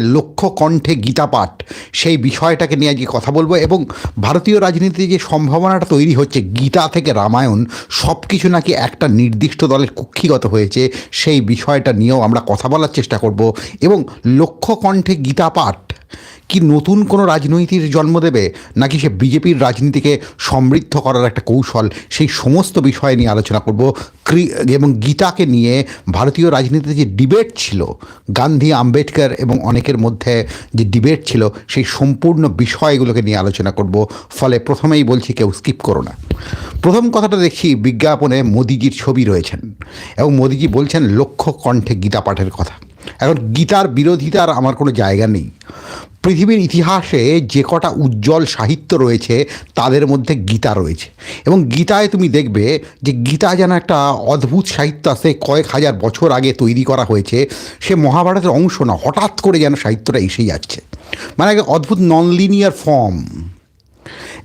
লক্ষ্য কণ্ঠে গীতাপাঠ, সেই বিষয়টাকে নিয়ে আজকে কথা বলব এবং ভারতীয় রাজনীতিতে যে সম্ভাবনাটা তৈরি হচ্ছে, গীতা থেকে রামায়ণ সব কিছু নাকি একটা নির্দিষ্ট দলের কুক্ষিগত হয়েছে, সেই বিষয়টা নিয়েও আমরা কথা বলার চেষ্টা করব এবং লক্ষ্য কণ্ঠে গীতা পাঠ কি নতুন কোনো রাজনীতির জন্ম দেবে? নাকি সে বিজেপির রাজনীতিকে সমৃদ্ধ করার একটা কৌশল? সেই সমস্ত বিষয় নিয়ে আলোচনা করব। ক্রি- এবং গীতাকে নিয়ে ভারতীয় রাজনীতিতে যে ডিবেট ছিল, গান্ধী, আম্বেদকর এবং অনেকের মধ্যে যে ডিবেট ছিল, সেই সম্পূর্ণ বিষয়গুলোকে নিয়ে আলোচনা করব। ফলে প্রথমেই বলছি কেউ স্কিপ করো না। প্রথম কথাটা দেখি, বিজ্ঞাপনে মোদিজির ছবি রয়েছেন। এবং মোদিজি বলছেন লক্ষ্য কণ্ঠে গীতা পাঠের কথা। এখন গীতার বিরোধিতার আমার কোনো জায়গা নেই। পৃথিবীর ইতিহাসে যে কটা উজ্জ্বল সাহিত্য রয়েছে, তাদের মধ্যে গীতা রয়েছে। এবং গীতায় তুমি দেখবে যে গীতা যেন একটা অদ্ভুত সাহিত্য আছে, কয়েক হাজার বছর আগে তৈরি করা হয়েছে, সে মহাভারতের অংশ না, হঠাৎ করে যেন সাহিত্যটা এসে যাচ্ছে। মানে একটা অদ্ভুত নন লিনিয়ার ফর্ম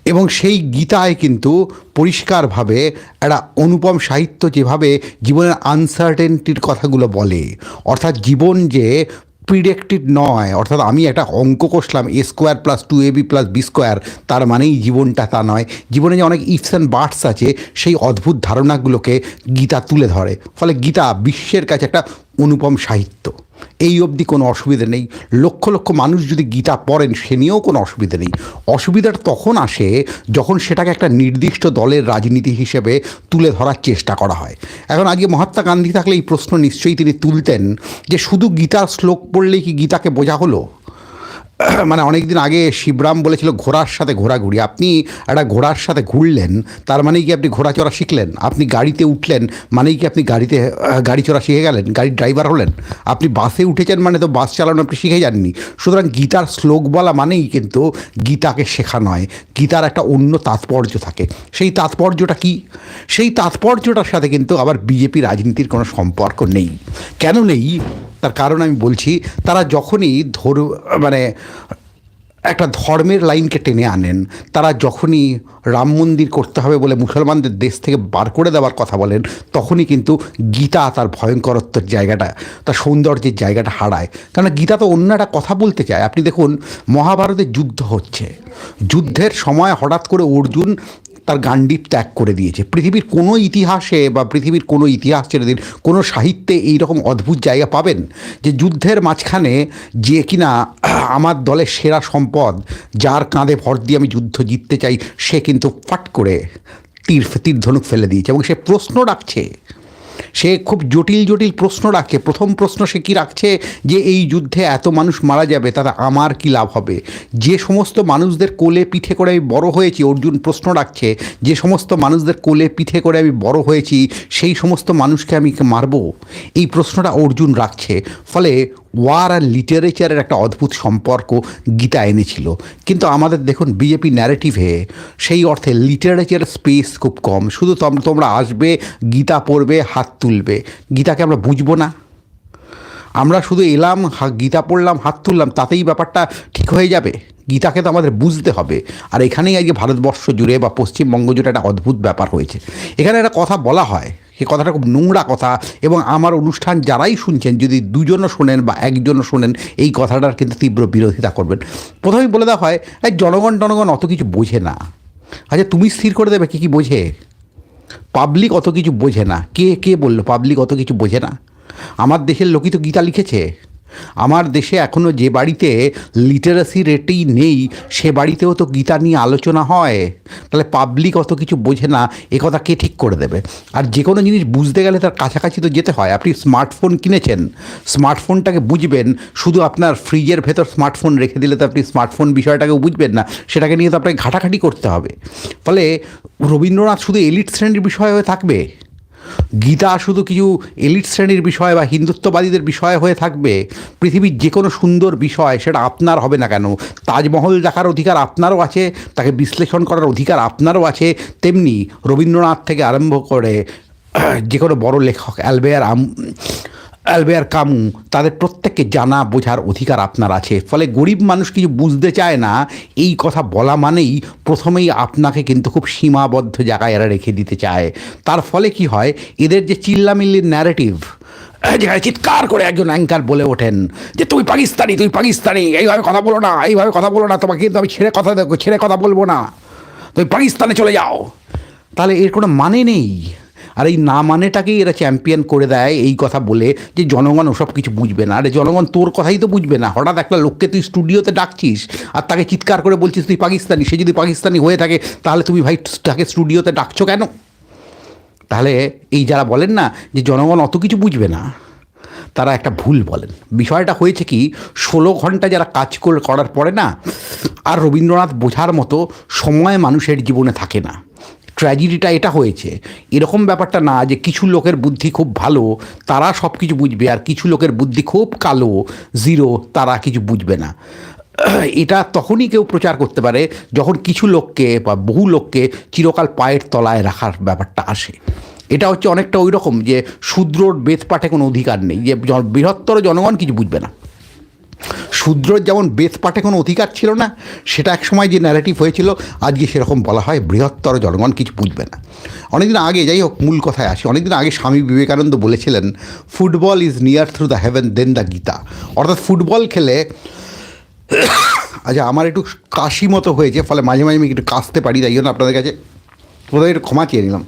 এবং সেই গীতায় কিন্তু পরিষ্কারভাবে একটা অনুপম সাহিত্য যেভাবে জীবনের আনসার্টেনটির কথাগুলো বলে, অর্থাৎ জীবন যে প্রিডেক্টেড নয়, অর্থাৎ আমি একটা অঙ্ক কষলাম A square plus two A B plus B square তার মানেই জীবনটা তা নয়। জীবনে যে অনেক ইফস অ্যান্ড বার্ডস আছে, সেই অদ্ভুত ধারণাগুলোকে গীতা তুলে ধরে। ফলে গীতা বিশ্বের কাছে একটা অনুপম সাহিত্য। এই অবধি কোনো অসুবিধে নেই। লক্ষ লক্ষ মানুষ যদি গীতা পড়েন, সে নিয়েও কোনো অসুবিধে নেই। অসুবিধাটা তখন আসে যখন সেটাকে একটা নির্দিষ্ট দলের রাজনীতি হিসেবে তুলে ধরার চেষ্টা করা হয়। এখন আজকে মহাত্মা গান্ধী থাকলে এই প্রশ্ন নিশ্চয়ই তিনি তুলতেন যে শুধু গীতার শ্লোক পড়লেই কি গীতাকে বোঝা হলো? মানে অনেক দিন আগে শিবরাম বলেছিল ঘোড়ার সাথে ঘোরাঘুরি। আপনি একটা ঘোড়ার সাথে ঘুরলেন, তার মানেই কি আপনি ঘোড়া চড়া শিখলেন? আপনি গাড়িতে উঠলেন, মানেই কি আপনি গাড়িতে গাড়ি চড়া শিখে গেলেন? গাড়ির ড্রাইভার হলেন? আপনি বাসে উঠেছেন মানে তো বাস চালানো আপনি শিখে যাননি। সুতরাং গীতার শ্লোক বলা মানেই কিন্তু গীতাকে শেখা নয়, গীতার একটা অন্য তাৎপর্য থাকে। সেই তাৎপর্যটা কি? সেই তাৎপর্যটার সাথে কিন্তু আবার বিজেপি রাজনীতির কোনো সম্পর্ক নেই। কেন নেই? তার কারণ আমি বলছি, তারা যখনই ধর মানে একটা ধর্মের লাইনকে টেনে আনেন, তারা যখনই রাম মন্দির করতে হবে বলে মুসলমানদের দেশ থেকে বার করে দেওয়ার কথা বলেন, তখনই কিন্তু গীতা তার ভয়ঙ্করত্বের জায়গাটা, তার সৌন্দর্যের জায়গাটা হারায়। কারণ গীতা তো অন্য একটা কথা বলতে চায়। আপনি দেখুন, মহাভারতে যুদ্ধ হচ্ছে। যুদ্ধের সময় হঠাৎ করে অর্জুন তার গান্ডিপ ত্যাগ করে দিয়েছে। পৃথিবীর কোনো ইতিহাসে বা পৃথিবীর কোনো ইতিহাস ছেড়ে দিন, কোনো সাহিত্যে এই রকম অদ্ভুত জায়গা পাবেন যে যুদ্ধের মাঝখানে যে কিনা আমার দলের সেরা সম্পদ, যার কাঁধে ভর দিয়ে আমি যুদ্ধ জিততে চাই, সে কিন্তু ফাট করে তীর তীর ধনুক ফেলে দিয়েছে এবং সে প্রশ্ন রাখছে সে খুব জটিল জটিল প্রশ্ন রাখে। প্রথম প্রশ্ন সে কি রাখছে? যে এই যুদ্ধে এত মানুষ মারা যাবে তারা আমার কি লাভ হবে? যে সমস্ত মানুষদের কোলে পিঠে করে আমি বড় হয়েছি, অর্জুন প্রশ্ন রাখছে, যে সমস্ত মানুষদের কোলে পিঠে করে আমি বড় হয়েছি, সেই সমস্ত মানুষকে আমি মারব? এই প্রশ্নটা অর্জুন রাখছে। ফলে ওয়ার আর লিটারেচারের একটা অদ্ভুত সম্পর্ক গীতা এনেছিল। কিন্তু আমাদের দেখুন বিজেপি ন্যারেটিভে সেই অর্থে লিটারেচার স্পেস খুব কম। শুধু তোম- তোমরা আসবে, গীতা পড়বে, হাত তুলবে। গীতাকে আমরা বুঝব না। আমরা শুধু এলাম গীতা পড়লাম, হাত তুললাম, তাতেই ব্যাপারটা ঠিক হয়ে যাবে। গীতাকে তো আমাদের বুঝতে হবে। আর এখানেই আজকে ভারতবর্ষ জুড়ে বা পশ্চিমবঙ্গ জুড়ে একটা অদ্ভুত ব্যাপার হয়েছে। এখানে একটা কথা বলা হয় সে কথাটা খুব নোংরা কথা এবং আমার অনুষ্ঠান যারাই শুনছেন, যদি দুজনও শোনেন বা একজনও শোনেন, এই কথাটার কিন্তু তীব্র বিরোধিতা করবেন। প্রথমেই বলে দেওয়া হয় জনগণ টনগণ অত কিছু বোঝে না। আচ্ছা তুমি স্থির করে দেবে, কী কী বোঝে? পাবলিক অত কিছু বোঝে না। কে কে বলল, পাবলিক অত কিছু বোঝে না? আমার দেশের লোকই তো গীতা লিখেছে। আমার দেশে এখনও যে বাড়িতে লিটারেসি রেটেই নেই, সে বাড়িতেও তো গীতা নিয়ে আলোচনা হয়। তাহলে পাবলিক অত কিছু বোঝে না, এ কথা কে ঠিক করে দেবে? আর যে কোনো জিনিস বুঝতে গেলে তার কাছাকাছি তো যেতে হয়। আপনি স্মার্টফোন কিনেছেন স্মার্টফোনটাকে বুঝবেন, শুধু আপনার ফ্রিজের ভেতর স্মার্টফোন রেখে দিলে তো আপনি স্মার্টফোন বিষয়টাকে বুঝবেন না, সেটাকে নিয়ে তো আপনাকে ঘাটাঘাটি করতে হবে। ফলে রবীন্দ্রনাথ শুধু এলিট শ্রেণির বিষয় হয়ে থাকবে? গীতা শুধু কিছু এলিট শ্রেণির বিষয় বা হিন্দুত্ববাদীদের বিষয় হয়ে থাকবে, পৃথিবীর যে কোনো সুন্দর বিষয় সেটা আপনার হবে না কেন? তাজমহল দেখার অধিকার আপনারও আছে, তাকে বিশ্লেষণ করার অধিকার আপনারও আছে, তেমনি রবীন্দ্রনাথ থেকে আরম্ভ করে যে কোনো বড় লেখক, অ্যালবেয়ার আম অ্যালবেয়ার কামু, তাদের প্রত্যেককে জানা, বোঝার অধিকার আপনার আছে। ফলে গরিব মানুষ কিছু বুঝতে চায় না, এই কথা বলা মানেই প্রথমেই আপনাকে কিন্তু খুব সীমাবদ্ধ জায়গায় এরা রেখে দিতে চায়। তার ফলে কি হয়, এদের যে চিল্লামিল্লির ন্যারেটিভ যেখানে চিৎকার করে একজন অ্যাঙ্কার বলে ওঠেন যে তুই পাকিস্তানি তুই পাকিস্তানি, এইভাবে কথা বলো না, এইভাবে কথা বলো না, তোমাকে কিন্তু আমি ছেড়ে কথা দেখো ছেড়ে কথা বলব না। তুমি পাকিস্তানে চলে যাও। তাহলে এর কোনো মানে নেই। আর এই না মানেটাকেই এরা চ্যাম্পিয়ন করে দেয় এই কথা বলে যে জনগণ ওসব কিছু বুঝবে না। আরে জনগণ তোর কথাই তো বুঝবে না। হঠাৎ একটা লোককে তুই স্টুডিওতে ডাকছিস আর তাকে চিৎকার করে বলছিস তুই পাকিস্তানি, সে যদি পাকিস্তানি হয়ে থাকে তাহলে তুমি ভাই তাকে স্টুডিওতে ডাকছো কেন? তাহলে এই যারা বলেন না যে জনগণ অত কিছু বুঝবে না, তারা একটা ভুল বলেন। বিষয়টা হয়েছে কি, ষোলো ঘণ্টা যারা কাজ করে- করার পরে না, আর রবীন্দ্রনাথ বোঝার মতো সময় মানুষের জীবনে থাকে না। ট্র্যাজেডিটা এটা হয়েছে। এরকম ব্যাপারটা না যে কিছু লোকের বুদ্ধি খুব ভালো, তারা সব কিছু বুঝবে, আর কিছু লোকের বুদ্ধি খুব কালো জিরো তারা কিছু বুঝবে না। এটা তখনই কেউ প্রচার করতে পারে যখন কিছু লোককে বা বহু লোককে চিরকাল পায়ের তলায় রাখার ব্যাপারটা আসে। এটা হচ্ছে অনেকটা ওই রকম যে, শূদ্রর বেদ পাঠে কোনো অধিকার নেই, যে বৃহত্তর জনগণ কিছু বুঝবে না। শূদ্রর যেমন বেদ পাঠে কোনো অধিকার ছিল না, সেটা এক সময় যে ন্যারেটিভ হয়েছিল, আজকে সেরকম বলা হয় বৃহত্তর জনগণ কিছু বুঝবে না। অনেকদিন আগে, যাই হোক, মূল কথায় আসি। অনেকদিন আগে স্বামী বিবেকানন্দ বলেছিলেন football is near through the heaven than the Gita অর্থাৎ ফুটবল খেলে আচ্ছা আমার একটু কাশি মতো হয়েছে, ফলে মাঝে মাঝে আমি একটু কাশতে পারি, তাই জন্য আপনাদের কাছে প্রথমে একটু ক্ষমা চেয়ে নিলাম।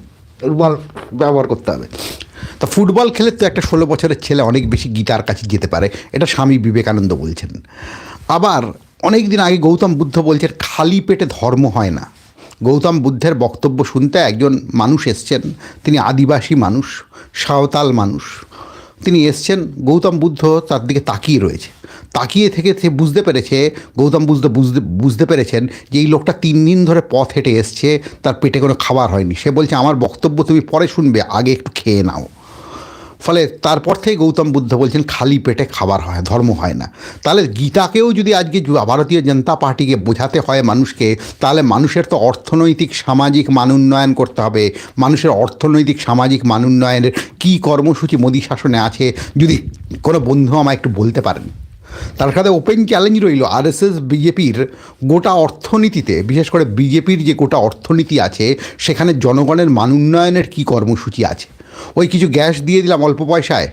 রুমাল ব্যবহার করতে হবে। তা ফুটবল খেলে তো একটা ষোলো বছরের ছেলে অনেক বেশি গীতার কাছে যেতে পারে। এটা স্বামী বিবেকানন্দ বলছেন। আবার অনেক দিন আগে গৌতম বুদ্ধ বলছেন, খালি পেটে ধর্ম হয় না। গৌতম বুদ্ধের বক্তব্য শুনতে একজন মানুষ এসছেন, তিনি আদিবাসী মানুষ, সাঁওতাল মানুষ। তিনি এসছেন, গৌতম বুদ্ধ তার দিকে তাকিয়ে রয়েছে। তাকিয়ে থেকে সে বুঝতে পেরেছে, গৌতম বুদ্ধ বুঝতে বুঝতে পেরেছেন যে এই লোকটা তিন দিন ধরে পথ হেঁটে এসছে, তার পেটে কোনো খাবার হয়নি। সে বলছে, আমার বক্তব্য তুমি পরে শুনবে, আগে একটু খেয়ে নাও। ফলে তারপর থেকে গৌতম বুদ্ধ বলছেন, খালি পেটে খাবার হয়, ধর্ম হয় না। তাহলে গীতাকেও যদি আজকে ভারতীয় জনতা পার্টিকে বোঝাতে হয় মানুষকে, তাহলে মানুষের তো অর্থনৈতিক, সামাজিক মান উন্নয়ন করতে হবে। মানুষের অর্থনৈতিক, সামাজিক মান উন্নয়নের কী কর্মসূচি মোদী শাসনে আছে, যদি কোনো বন্ধু আমায় একটু বলতে পারেন? তার সাথে ওপেন চ্যালেঞ্জ রইল আরএসএস, বিজেপির গোটা অর্থনীতিতে। বিশেষ করে বিজেপির যে গোটা অর্থনীতি আছে, সেখানে জনগণের মান উন্নয়নের কী কর্মসূচি আছে? ওই কিছু গ্যাস দিয়ে দিলাম অল্প পয়সায়।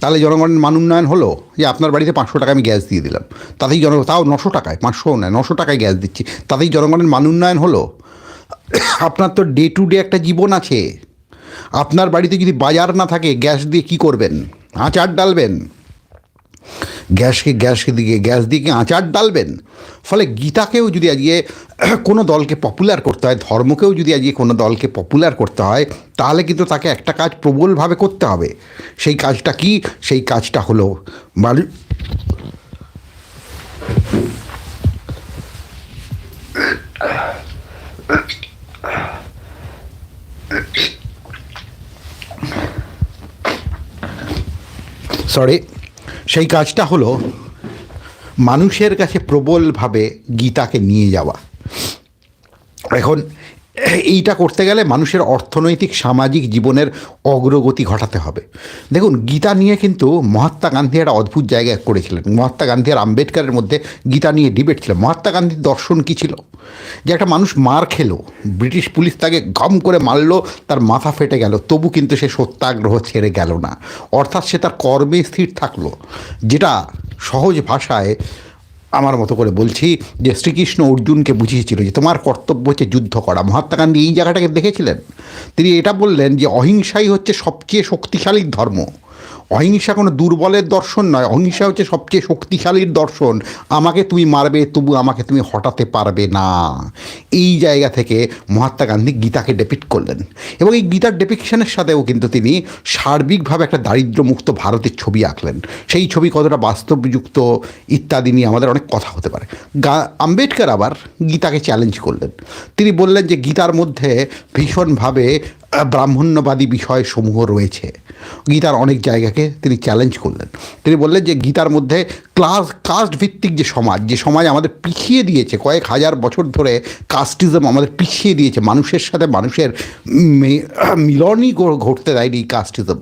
তাহলে জনগণের মান উন্নয়ন হলো? যে আপনার বাড়িতে পাঁচশো টাকা আমি গ্যাস দিয়ে দিলাম। তাতেই জন, তাও নশো টাকায় পাঁচশো নয়, নশো টাকায় গ্যাস দিচ্ছি। তাতেই জনগণের মান উন্নয়ন হলো? আপনার তো ডে টু ডে একটা জীবন আছে। আপনার বাড়িতে যদি বাজার না থাকে, গ্যাস দিয়ে কি করবেন? আচার ডালবেন। গ্যাসকে গ্যাসকে দিকে, গ্যাস দিয়ে আচার ডালবেন। ফলে গীতাকেও যদি আজকে কোনো দলকে পপুলার করতে হয়, ধর্মকেও যদি আজকে কোনো দলকে পপুলার করতে হয়, তাহলে কিন্তু তাকে একটা কাজ প্রবলভাবে করতে হবে। সেই কাজটা কি? সেই কাজটা হলো মানু- সরি সেই কাজটা হলো মানুষের কাছে প্রবলভাবে গীতাকে নিয়ে যাওয়া। এখন এইটা করতে গেলে মানুষের অর্থনৈতিক, সামাজিক জীবনের অগ্রগতি ঘটাতে হবে। দেখুন, গীতা নিয়ে কিন্তু মহাত্মা গান্ধী একটা অদ্ভুত জায়গায় করেছিলেন। মহাত্মা গান্ধী আর আম্বেদকারের মধ্যে গীতা নিয়ে ডিবেট ছিল। মহাত্মা গান্ধীর দর্শন কী ছিল? যে একটা মানুষ মার খেলো, ব্রিটিশ পুলিশ তাকে গম করে মারলো, তার মাথা ফেটে গেল, তবু কিন্তু সে সত্যাগ্রহ ছেড়ে গেল না। অর্থাৎ সে তার কর্মে স্থির থাকল, যেটা সহজ ভাষায় আমার মতো করে বলছি যে শ্রীকৃষ্ণ অর্জুনকে বুঝিয়েছিল যে তোমার কর্তব্য হচ্ছে যুদ্ধ করা। মহাত্মা গান্ধী এই জায়গাটাকে দেখেছিলেন? তিনি এটা বললেন যে অহিংসাই হচ্ছে সবচেয়ে শক্তিশালী ধর্ম। অহিংসা কোনো দুর্বলের দর্শন নয়। অহিংসা হচ্ছে সবচেয়ে শক্তিশালীর দর্শন। আমাকে তুমি মারবে, তবু আমাকে তুমি হটাতে পারবে না। এই জায়গা থেকে মহাত্মা গান্ধী গীতাকে ডেপিট করলেন। এবং এই গীতার ডেপিকশনের সাথেও কিন্তু তিনি সার্বিকভাবে একটা দারিদ্র্যমুক্ত ভারতের ছবি আঁকলেন। সেই ছবি কতটা বাস্তবযুক্ত ইত্যাদি নিয়ে আমাদের অনেক কথা হতে পারে। গা, আম্বেদকর আবার গীতাকে চ্যালেঞ্জ করলেন। তিনি বললেন যে গীতার মধ্যে ভীষণভাবে ব্রাহ্মণ্যবাদী বিষয়সমূহ রয়েছে। গীতার অনেক জায়গাকে তিনি চ্যালেঞ্জ করলেন। তিনি বললেন যে, গীতার মধ্যে ক্লাস কাস্ট ভিত্তিক যে সমাজ যে সমাজ আমাদের পিছিয়ে দিয়েছে, কয়েক হাজার বছর ধরে কাস্টিজম আমাদের পিছিয়ে দিয়েছে, মানুষের সাথে মানুষের মিলনই ঘটতে দেয়নি কাস্টিজম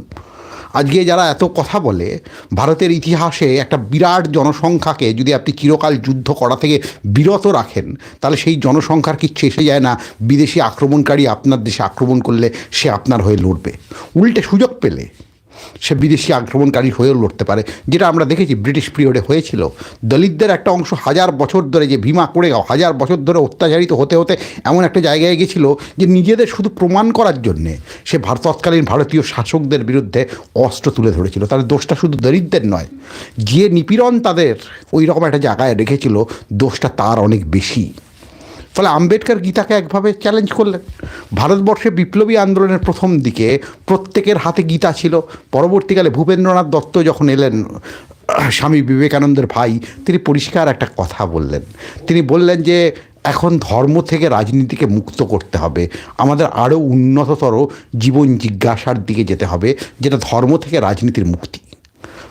আজকে যারা এত কথা বলে, ভারতের ইতিহাসে একটা বিরাট জনসংখ্যাকে যদি আপনি চিরকাল যুদ্ধ করা থেকে বিরত রাখেন, তাহলে সেই জনসংখ্যার কি এসে যায় না? বিদেশি আক্রমণকারী আপনার দেশে আক্রমণ করলে সে আপনার হয়ে লড়বে। উল্টে সুযোগ পেলে সে বিদেশি আক্রমণকারী হয়েও লড়তে পারে। যেটা আমরা দেখেছি ব্রিটিশ পিরিয়ডে হয়েছিল। দলিতদের একটা অংশ হাজার বছর ধরে যে ভীমা করে, হাজার বছর ধরে অত্যাচারিত হতে হতে এমন একটা জায়গায় গেছিল যে নিজেদের শুধু প্রমাণ করার জন্যে সে তৎকালীন ভারতীয় শাসকদের বিরুদ্ধে অস্ত্র তুলে ধরেছিল। তাদের দোষটা শুধু দরিদ্রের নয়, যে নিপীড়ন তাদের ওই রকম একটা জায়গায় রেখেছিল, দোষটা তার অনেক বেশি। ফলে আম্বেদকর গীতাকে একভাবে চ্যালেঞ্জ করলেন। ভারতবর্ষে বিপ্লবী আন্দোলনের প্রথম দিকে প্রত্যেকের হাতে গীতা ছিল। পরবর্তীকালে ভূপেন্দ্রনাথ দত্ত যখন এলেন, স্বামী বিবেকানন্দের ভাই, তিনি পরিষ্কার একটা কথা বললেন। তিনি বললেন যে, এখন ধর্ম থেকে রাজনীতিকে মুক্ত করতে হবে। আমাদের আরও উন্নততর জীবন জিজ্ঞাসার দিকে যেতে হবে, যেটা ধর্ম থেকে রাজনীতির মুক্তি।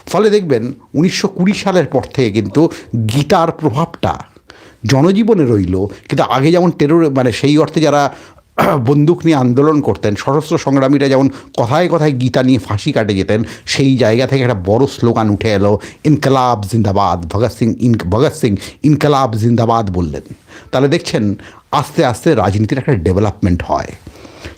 ফলে দেখবেন, উনিশশো কুড়ি সালের পর থেকে কিন্তু গীতার প্রভাবটা জনজীবনে রইল, কিন্তু আগে যেমন টেরোর মানে সেই অর্থে যারা বন্দুক নিয়ে আন্দোলন করতেন, সশস্ত্র সংগ্রামীরা যেমন কথায় কথায় গীতা নিয়ে ফাঁসি কাটে যেতেন, সেই জায়গা থেকে একটা বড় স্লোগান উঠে এলো, ইনকালাব জিন্দাবাদ, ভগৎ সিং ইন, ভগৎ সিং ইনকালাব জিন্দাবাদ বললেন। তাহলে দেখছেন, আস্তে আস্তে রাজনীতির একটা ডেভেলপমেন্ট হয়।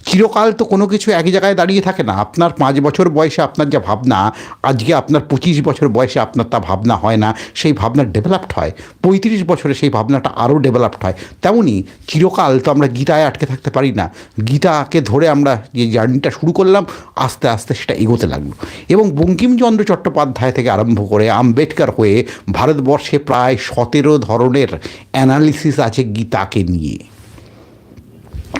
চিরকাল তো কোনো কিছু এক জায়গায় দাঁড়িয়ে থাকে না। আপনার পাঁচ বছর বয়সে আপনার যা ভাবনা, আজকে আপনার পঁচিশ বছর বয়সে আপনার তা ভাবনা হয় না, সেই ভাবনা ডেভেলপড হয়। পঁয়ত্রিশ বছরে সেই ভাবনাটা আরও ডেভেলপড হয়। তেমনই চিরকাল তো আমরা গীতায় আটকে থাকতে পারি না। গীতাকে ধরে আমরা যে জার্নিটা শুরু করলাম, আস্তে আস্তে সেটা এগোতে লাগল। এবং বঙ্কিমচন্দ্র চট্টোপাধ্যায় থেকে আরম্ভ করে আম্বেদকর হয়ে ভারতবর্ষে প্রায় সতেরো ধরনের অ্যানালিসিস আছে গীতাকে নিয়ে।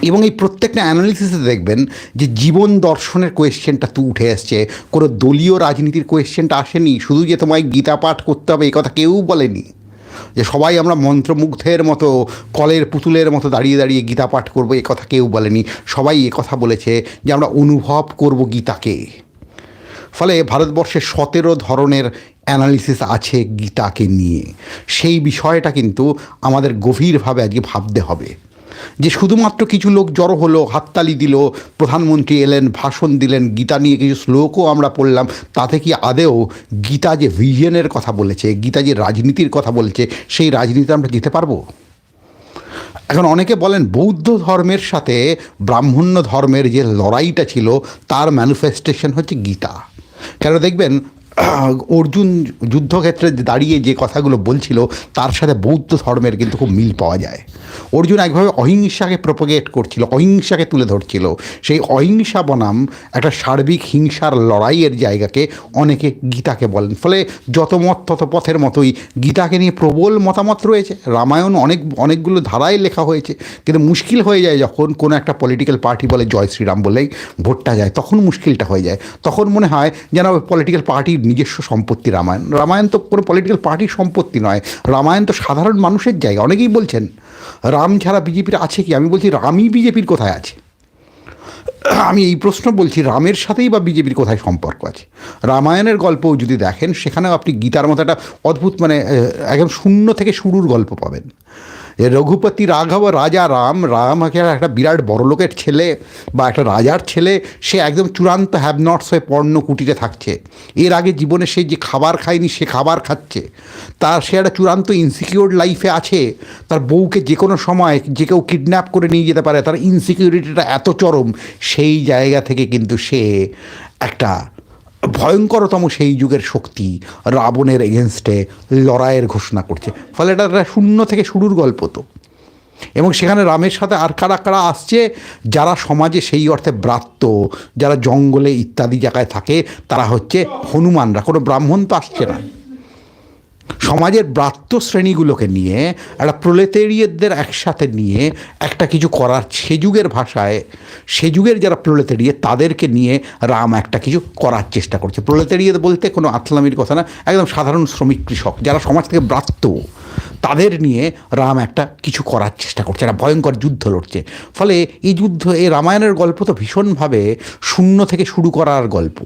এবং এই প্রত্যেকটা অ্যানালিসিসে দেখবেন যে জীবন দর্শনের কোয়েশ্চেনটা তো উঠে এসছে কোনো দলীয় রাজনীতির কোয়েশ্চেনটা আসেনি। শুধু যে তোমায় গীতা পাঠ করতে হবে এই কথা কেউ বলেনি। যে সবাই আমরা মন্ত্রমুগ্ধের মতো, কলের পুতুলের মতো দাঁড়িয়ে দাঁড়িয়ে গীতা পাঠ করব, এ কথা কেউ বলেনি। সবাই এ কথা বলেছে যে আমরা অনুভব করব গীতাকে। ফলে ভারতবর্ষে সতেরো ধরনের অ্যানালিসিস আছে গীতাকে নিয়ে। সেই বিষয়টা কিন্তু আমাদের গভীরভাবে আজকে ভাবতে হবে। যে শুধুমাত্র কিছু লোক জড়ো হলো, হাততালি দিল, প্রধানমন্ত্রী এলেন, ভাষণ দিলেন, গীতা নিয়ে কিছু শ্লোকও আমরা পড়লাম, তাতে কি আদেও গীতা যে ভিজনের কথা বলেছে, গীতা যে রাজনীতির কথা বলেছে, সেই রাজনীতিতে আমরা যেতে পারব? এখন অনেকে বলেন বৌদ্ধ ধর্মের সাথে ব্রাহ্মণ্য ধর্মের যে লড়াইটা ছিল, তার ম্যানিফেস্টেশন হচ্ছে গীতা। কেন দেখবেন অর্জুন যুদ্ধক্ষেত্রে দাঁড়িয়ে যে কথাগুলো বলছিল, তার সাথে বৌদ্ধ ধর্মের কিন্তু খুব মিল পাওয়া যায়। অর্জুন একভাবে অহিংসাকে প্রপোগেট করছিল, অহিংসাকে তুলে ধরছিল। সেই অহিংসা বনাম একটা সার্বিক হিংসার লড়াইয়ের জায়গাকে অনেকে গীতাকে বলেন। ফলে যত মত, তত পথের মতোই গীতাকে নিয়ে প্রবল মতামত রয়েছে। রামায়ণ অনেক, অনেকগুলো ধারায় লেখা হয়েছে। কিন্তু মুশকিল হয়ে যায় যখন কোনো একটা পলিটিক্যাল পার্টি বলে জয় শ্রীরাম বলেই ভোটটা যায়, তখন মুশকিলটা হয়ে যায়। তখন মনে হয় যেন পলিটিক্যাল পার্টির নিজস্ব সম্পত্তি রামায়ণ। রামায়ণ তো কোনো পলিটিক্যাল পার্টির সম্পত্তি নয়। রামায়ণ তো সাধারণ মানুষের জায়গা। অনেকেই বলছেন, রাম ছাড়া বিজেপির আছে কি? আমি বলছি, রামই বিজেপির কোথায় আছে? আমি এই প্রশ্ন বলছি, রামের সাথেই বা বিজেপির কোথায় সম্পর্ক আছে? রামায়ণের গল্পও যদি দেখেন, সেখানেও আপনি গীতার মতো একটা অদ্ভুত মানে একদম শূন্য থেকে শুরুর গল্প পাবেন। রঘুপতি রাঘব, রাজা রাম রাম একটা বিরাট বড়লোকের ছেলে বা একটা রাজার ছেলে, সে একদম চূড়ান্ত হ্যাবনটস হয়ে পর্ণ কুটিরে থাকছে। এর আগে জীবনে সে যে খাবার খায়নি, সে খাবার খাচ্ছে। তার সে একটা চূড়ান্ত ইনসিকিউর লাইফে আছে। তার বউকে যে কোনো সময় যে কেউ কিডন্যাপ করে নিয়ে যেতে পারে, তার ইনসিকিউরিটিটা এত চরম, সেই জায়গা থেকে কিন্তু সে একটা ভয়ঙ্করতম সেই যুগের শক্তি রাবণের এগেনস্টে লড়াইয়ের ঘোষণা করছে। ফলে এটা একটা শূন্য থেকে শুরুর গল্প তো। এবং সেখানে রামের সাথে আর কারা কারা আসছে, যারা সমাজে সেই অর্থে ব্রাত্য, যারা জঙ্গলে ইত্যাদি জায়গায় থাকে, তারা হচ্ছে হনুমানরা। কোনো ব্রাহ্মণ তো আসছে না। সমাজের ব্রাত্য শ্রেণীগুলোকে নিয়ে, একটা প্রলেতেরিয়দের একসাথে নিয়ে, একটা কিছু করার সে যুগের ভাষায়, সে যুগের যারা প্রলেতেরিয়ে তাদেরকে নিয়ে রাম একটা কিছু করার চেষ্টা করছে। প্রলেতেরিয়ত বলতে কোনো আতলামির কথা না, একদম সাধারণ শ্রমিক কৃষক, যারা সমাজ থেকে ব্রাত্য, তাদের নিয়ে রাম একটা কিছু করার চেষ্টা করছে, একটা ভয়ঙ্কর যুদ্ধ লড়ছে। ফলে এই যুদ্ধ, এই রামায়ণের গল্প তো ভীষণভাবে শূন্য থেকে শুরু করার গল্প।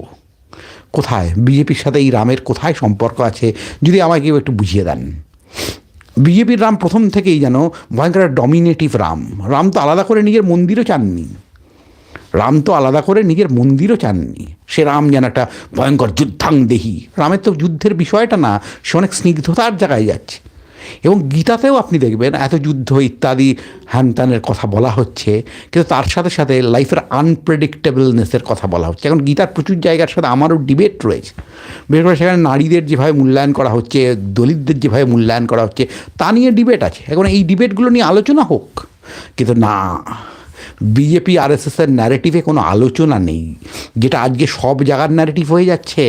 কোথায়? বিজেপির সাথে এই রামের কোথায় সম্পর্ক আছে? যদি আমায় কেউ একটু বুঝিয়ে দেন। বিজেপির রাম প্রথম থেকেই যেন ভয়ঙ্কর ডমিনেটিভ রাম। রাম তো আলাদা করে নিজের মন্দিরও চাননি। রাম তো আলাদা করে নিজের মন্দিরও চাননি। সে রাম যেন একটা ভয়ঙ্কর যুদ্ধাং দেহি। রামের তো যুদ্ধের বিষয়টা না, সে অনেক স্নিগ্ধতার জায়গায় যাচ্ছে। এবং গীতাতেও আপনি দেখবেন এত যুদ্ধ ইত্যাদি হ্যানত্যানের কথা বলা হচ্ছে, কিন্তু তার সাথে সাথে লাইফের আনপ্রেডিক্টেবলনেসের কথা বলা হচ্ছে। এখন গীতার প্রচুর জায়গার সাথে আমারও ডিবেট রয়েছে। বিশেষ করে সেখানে নারীদের যেভাবে মূল্যায়ন করা হচ্ছে, দলিতদের যেভাবে মূল্যায়ন করা হচ্ছে, তা নিয়ে ডিবেট আছে। এখন এই ডিবেটগুলো নিয়ে আলোচনা হোক। কিন্তু না বিজেপি আর এস এসের ন্যারেটিভে কোনো আলোচনা নেই, যেটা আজকে সব জায়গার ন্যারেটিভ হয়ে যাচ্ছে।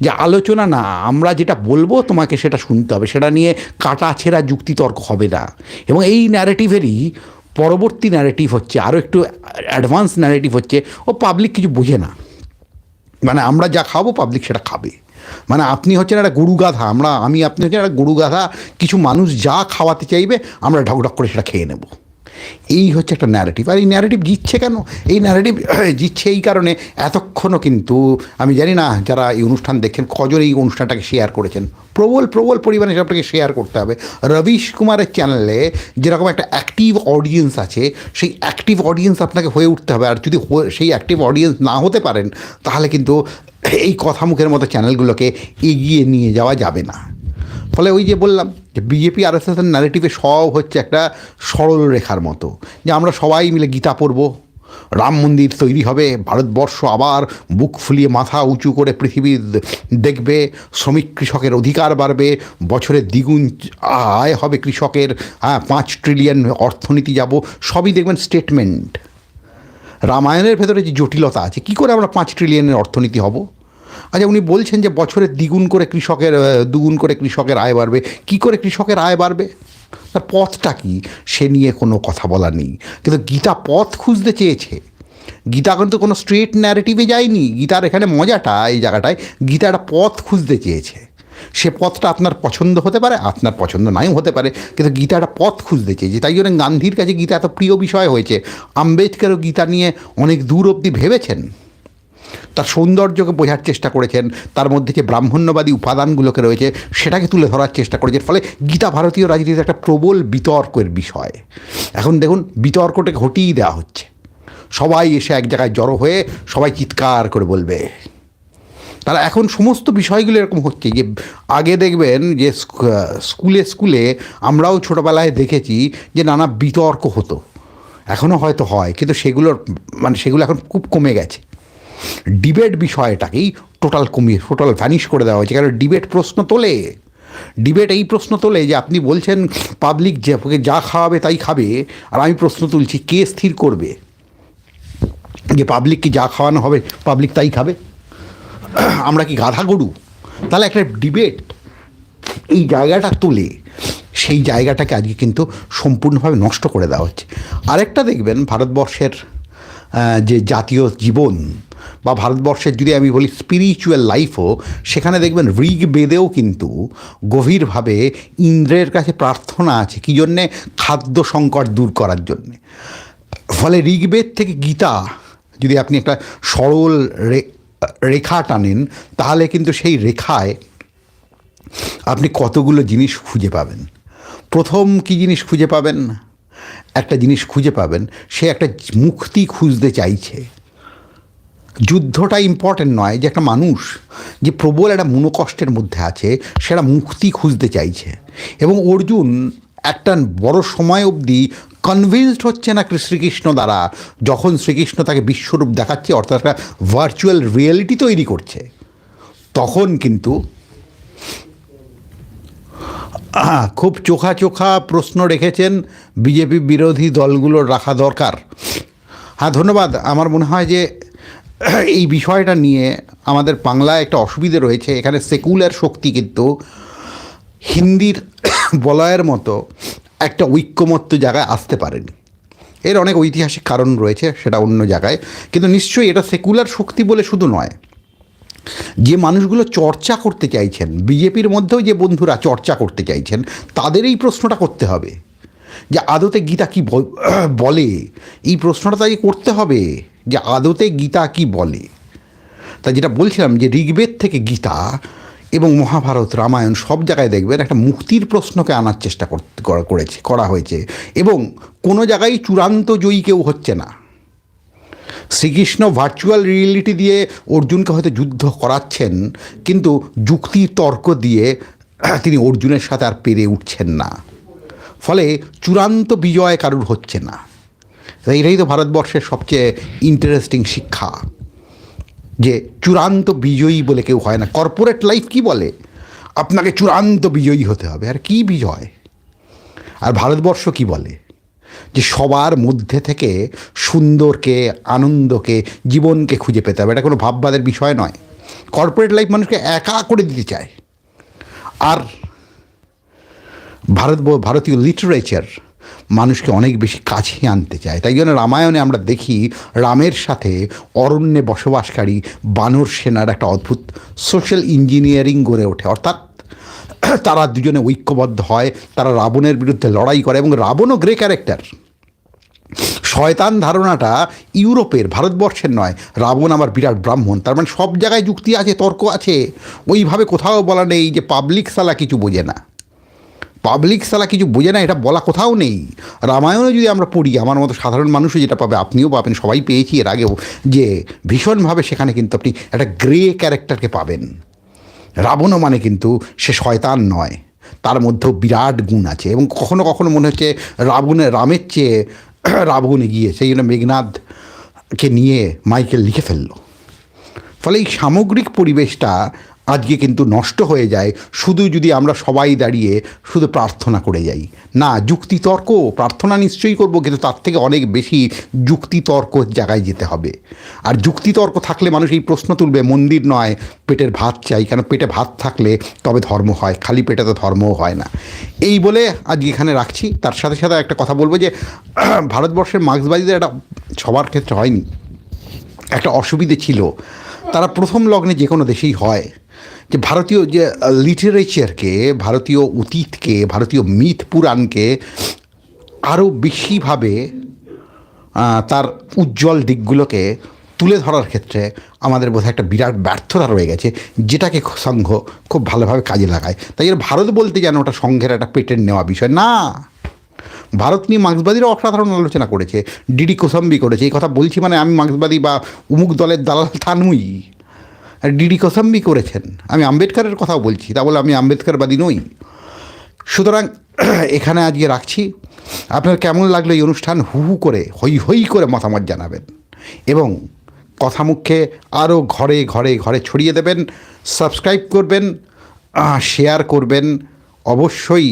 যে আলোচনা না, আমরা যেটা বলব তোমাকে সেটা শুনতে হবে, সেটা নিয়ে কাটা ছেঁড়া যুক্তিতর্ক হবে না। এবং এই ন্যারেটিভেরই পরবর্তী ন্যারেটিভ হচ্ছে আরও একটু অ্যাডভান্স ন্যারেটিভ হচ্ছে, ও পাবলিক কিছু বোঝে না। মানে আমরা যা খাব পাবলিক সেটা খাবে। মানে আপনি হচ্ছেন একটা গরু গাধা, আমরা, আমি, আপনি হচ্ছেন একটা গরু গাধা, কিছু মানুষ যা খাওয়াতে চাইবে, আমরা ঢক ঢক করে সেটা খেয়ে নেব। এই হচ্ছে একটা ন্যারেটিভ আর এই ন্যারেটিভ জিতছে কেন? এই ন্যারেটিভ জিতছে এই কারণে এতক্ষণও কিন্তু, আমি জানি না যারা এই অনুষ্ঠান দেখেন কজন এই অনুষ্ঠানটাকে শেয়ার করেছেন? প্রবল প্রবল পরিমাণে সেটাকে শেয়ার করতে হবে। রবিশ কুমারের চ্যানেলে যেরকম একটা অ্যাক্টিভ অডিয়েন্স আছে, সেই অ্যাক্টিভ অডিয়েন্স আপনাকে হয়ে উঠতে হবে। আর যদি সেই অ্যাক্টিভ অডিয়েন্স না হতে পারেন, তাহলে কিন্তু এই কথা মুখের মতো চ্যানেলগুলোকে এগিয়ে নিয়ে যাওয়া যাবে না। ফলে ওই যে বললাম যে বিজেপি আর এস এসের ন্যারেটিভে সব হচ্ছে একটা সরল রেখার মতো। যে আমরা সবাই মিলে গীতা পড়ব, রাম মন্দির তৈরি হবে, ভারতবর্ষ আবার বুক ফুলিয়ে মাথা উঁচু করে পৃথিবী দেখবে, শ্রমিক কৃষকের অধিকার বাড়বে, বছরে দ্বিগুণ আয় হবে কৃষকের হ্যাঁ পাঁচ ট্রিলিয়ন অর্থনীতি যাব, সবই দেখবেন স্টেটমেন্ট রামায়ণের ভেতরে যে জটিলতা আছে, কী করে আমরা পাঁচ ট্রিলিয়নের অর্থনীতি হব? আচ্ছা উনি বলছেন যে বছরে দ্বিগুণ করে কৃষকের দুগুণ করে কৃষকের আয় বাড়বে। কি করে কৃষকের আয় বাড়বে? তার পথটা কি? সে নিয়ে কোনো কথা বলা নেই। কিন্তু গীতা পথ খুঁজতে চেয়েছে। গীতা কিন্তু কোনো স্ট্রেট ন্যারেটিভে যায়নি। গীতার এখানে মজাটা, এই জায়গাটায় গীতা একটা পথ খুঁজতে চেয়েছে। সে পথটা আপনার পছন্দ হতে পারে, আপনার পছন্দ নাইও হতে পারে, কিন্তু গীতা একটা পথ খুঁজতে চেয়েছে। তাই জন্য গান্ধীর কাছে গীতা এত প্রিয় বিষয় হয়েছে। আম্বেদকরও গীতা নিয়ে অনেক দূর অবধি ভেবেছেন। তার সৌন্দর্যকে বোঝার চেষ্টা করেছেন। তার মধ্যে যে ব্রাহ্মণ্যবাদী উপাদানগুলোকে রয়েছে, সেটাকে তুলে ধরার চেষ্টা করেছেন। ফলে গীতা ভারতীয় রাজনীতিতে একটা প্রবল বিতর্কের বিষয়। এখন দেখুন বিতর্কটা ঘটিয়ে দেওয়া হচ্ছে। সবাই এসে এক জায়গায় জড়ো হয়ে সবাই চিৎকার করে বলবে। তারা এখন সমস্ত বিষয়গুলো এরকম হচ্ছে যে, আগে দেখবেন যে স্কুলে স্কুলে আমরাও ছোটোবেলায় দেখেছি যে নানা বিতর্ক হতো। এখনও হয়তো হয়, কিন্তু সেগুলোর মানে সেগুলো এখন খুব কমে গেছে। ডিবেট বিষয়টাকেই টোটাল কমিয়ে টোটাল ভ্যানিশ করে দেওয়া হয়েছে। কারণ ডিবেট প্রশ্ন তোলে। ডিবেট এই প্রশ্ন তোলে যে আপনি বলছেন পাবলিক যে যা খাওয়াবে তাই খাবে, আর আমি প্রশ্ন তুলছি কে স্থির করবে? যে পাবলিক কি যা খাওয়ানো হবে পাবলিক তাই খাবে? আমরা কি গাধা গরু? তাহলে একটা ডিবেট এই জায়গাটা তুলে, সেই জায়গাটাকে আজকে কিন্তু সম্পূর্ণভাবে নষ্ট করে দেওয়া হচ্ছে। আরেকটা দেখবেন, ভারতবর্ষের যে জাতীয় জীবন বা ভারতবর্ষের যদি আমি বলি স্পিরিচুয়াল লাইফও সেখানে দেখবেন ঋগ বেদেও কিন্তু গভীরভাবে ইন্দ্রের কাছে প্রার্থনা আছে। কী জন্যে? খাদ্য সংকট দূর করার জন্যে। ফলে ঋগ্বেদ থেকে গীতা, যদি আপনি একটা সরল রেখা টানেন, তাহলে কিন্তু সেই রেখায় আপনি কতগুলো জিনিস খুঁজে পাবেন। প্রথম কি জিনিস খুঁজে পাবেন? একটা জিনিস খুঁজে পাবেন, সে একটা মুক্তি খুঁজতে চাইছে। যুদ্ধটা ইম্পর্টেন্ট নয় যে একটা মানুষ যে প্রবল একটা মনোকষ্টের মধ্যে আছে, সেটা মুক্তি খুঁজতে চাইছে। এবং অর্জুন একটা বড় সময় অবধি কনভিন্সড হচ্ছে না শ্রীকৃষ্ণ দ্বারা, যখন শ্রীকৃষ্ণ তাকে বিশ্বরূপ দেখাচ্ছে, অর্থাৎ একটা ভার্চুয়াল রিয়েলিটি তৈরি করছে। তখন কিন্তু খুব চোখা চোখা প্রশ্ন রেখেছেন বিজেপি বিরোধী দলগুলোর রাখা দরকার। হ্যাঁ ধন্যবাদ। আমার মনে হয় যে এই বিষয়টা নিয়ে আমাদের বাংলায় একটা অসুবিধে রয়েছে। এখানে সেকুলার শক্তি কিন্তু হিন্দির বলয়ের মতো একটা ঐক্যমত্য জায়গায় আসতে পারেনি। এর অনেক ঐতিহাসিক কারণ রয়েছে, সেটা অন্য জায়গায়। কিন্তু নিশ্চয়ই এটা সেকুলার শক্তি বলে শুধু নয়। যে মানুষগুলো চর্চা করতে চাইছেন, বিজেপির মধ্যেও যে বন্ধুরা চর্চা করতে চাইছেন তাদের এই প্রশ্নটা করতে হবে। যে আদতে গীতা কি বল- এই প্রশ্নটা তাই করতে হবে। যে আদতে গীতা কি বলে? তা যেটা বলছিলাম যে ঋগ্বেদ থেকে গীতা এবং মহাভারত, রামায়ণ সব জায়গায় দেখবেন একটা মুক্তির প্রশ্নকে আনার চেষ্টা করেছে, করা হয়েছে এবং কোনো জায়গায় চূড়ান্ত জয়ী কেউ হচ্ছে না। শ্রীকৃষ্ণ ভার্চুয়াল রিয়েলিটি দিয়ে অর্জুনকে হয়তো যুদ্ধ করাচ্ছেন কিন্তু যুক্তি তর্ক দিয়ে তিনি অর্জুনের সাথে আর পেরে উঠছেন না। ফলে চূড়ান্ত বিজয় কারুর হচ্ছে না। এটাই তো ভারতবর্ষের সবচেয়ে ইন্টারেস্টিং শিক্ষা। যে চূড়ান্ত বিজয়ী বলে কেউ হয় না। কর্পোরেট লাইফ কি বলে? আপনাকে চূড়ান্ত বিজয়ী হতে হবে। আর কি বিজয়? আর ভারতবর্ষ কি বলে? যে সবার মধ্যে থেকে সুন্দরকে, আনন্দকে, জীবনকে খুঁজে পেতে হবে। এটা কোনো ভাববাদের বিষয় নয়। কর্পোরেট লাইফ মানুষকে একা করে দিতে চায়। আর ভারত ভারতীয় লিটারেচার মানুষকে অনেক বেশি কাছে আনতে চায়। তাই জন্য রামায়ণে আমরা দেখি রামের সাথে অরণ্যে বসবাসকারী বানর সেনার একটা অদ্ভুত সোশ্যাল ইঞ্জিনিয়ারিং গড়ে ওঠে। অর্থাৎ তারা দুজনে ঐক্যবদ্ধ হয়, তারা রাবণের বিরুদ্ধে লড়াই করে এবং রাবণও গ্রে ক্যারেক্টার শয়তান ধারণাটা ইউরোপের, ভারতবর্ষের নয়, রাবণ আমার বিরাট ব্রাহ্মণ। তার মানে সব জায়গায় যুক্তি আছে, তর্ক আছে। ওইভাবে কোথাও বলা নেই যে পাবলিক সালা কিছু বোঝে না। পাবলিক সালা কিছু বোঝে না, এটা বলা কোথাও নেই। রামায়ণে যদি আমরা পড়ি, আমার মতো সাধারণ মানুষও যেটা পাবে, আপনিও পাবেন, সবাই পেয়েছি এর আগেও, যে ভীষণভাবে সেখানে কিন্তু আপনি একটা গ্রে ক্যারেক্টারকে পাবেন। রাবণও মানে কিন্তু সে শয়তান নয়, তার মধ্যেও বিরাট গুণ আছে এবং কখনো কখনো মনে হচ্ছে রাবণের রামের চেয়ে রাবণ গিয়ে সেই জন্য মেঘনাথকে নিয়ে মাইকেল লিখে ফেলল। ফলে এই সামগ্রিক পরিবেশটা আজকে কিন্তু নষ্ট হয়ে যায় শুধু যদি আমরা সবাই দাঁড়িয়ে শুধু প্রার্থনা করে যাই। না, যুক্তিতর্ক, প্রার্থনা নিশ্চয়ই করব, কিন্তু তার থেকে অনেক বেশি যুক্তিতর্ক জায়গায় যেতে হবে। আর যুক্তিতর্ক থাকলে মানুষ এই প্রশ্ন তুলবে, মন্দির নয়, পেটের ভাত চাই। কেন? পেটে ভাত থাকলে তবে ধর্ম হয়, খালি পেটে তো ধর্মও হয় না। এই বলে আজকে এখানে রাখছি। তার সাথে সাথে একটা কথা বলব যে, ভারতবর্ষের মার্ক্সবাদীদের একটা সবার ক্ষেত্রে হয়নি। একটা অসুবিধে ছিল। তারা প্রথম লগ্নে যে কোনো দেশেই হয়। যে ভারতীয় যে লিটারেচারকে ভারতীয় অতীতকে, ভারতীয় মিথ পুরাণকে আরও বেশিভাবে তার উজ্জ্বল দিকগুলোকে তুলে ধরার ক্ষেত্রে আমাদের বোধহয় একটা বিরাট ব্যর্থতা রয়ে গেছে, যেটাকে সংঘ খুব ভালোভাবে কাজে লাগায়। তাই এর ভারত বলতে যেন ওটা সংঘের একটা পেটেন্ট নেওয়া বিষয়। না! ভারত নিয়ে মার্ক্সবাদীরা অসাধারণ আলোচনা করেছে ডিডি কোসাম্বি করেছে। এই কথা বলছি মানে আমি মার্ক্সবাদী বা উমুক দলের দালাল তা নই। আর ডিডি কোসাম্বি করেছেন। আমি আম্বেদকারের কথাও বলছি, তা বলে আমি আম্বেদকারবাদী নই। সুতরাং এখানে আজকে রাখছি, আপনার কেমন লাগল এই অনুষ্ঠান? হু হু করে, হই হই করে মতামত জানাবেন। এবং কথা মুখে আরও ঘরে ঘরে ঘরে ছড়িয়ে দেবেন, সাবস্ক্রাইব করবেন শেয়ার করবেন, অবশ্যই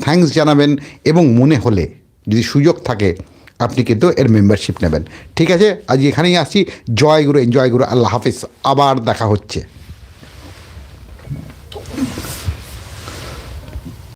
থ্যাঙ্কস জানাবেন এবং মনে হলে যদি সুযোগ থাকে আপনি কিন্তু এর মেম্বারশিপ নেবেন। ঠিক আছে? আজ এখানেই আসছি জয় গুরু এনজয় গুরু, আল্লাহ হাফিজ। আবার দেখা হচ্ছে।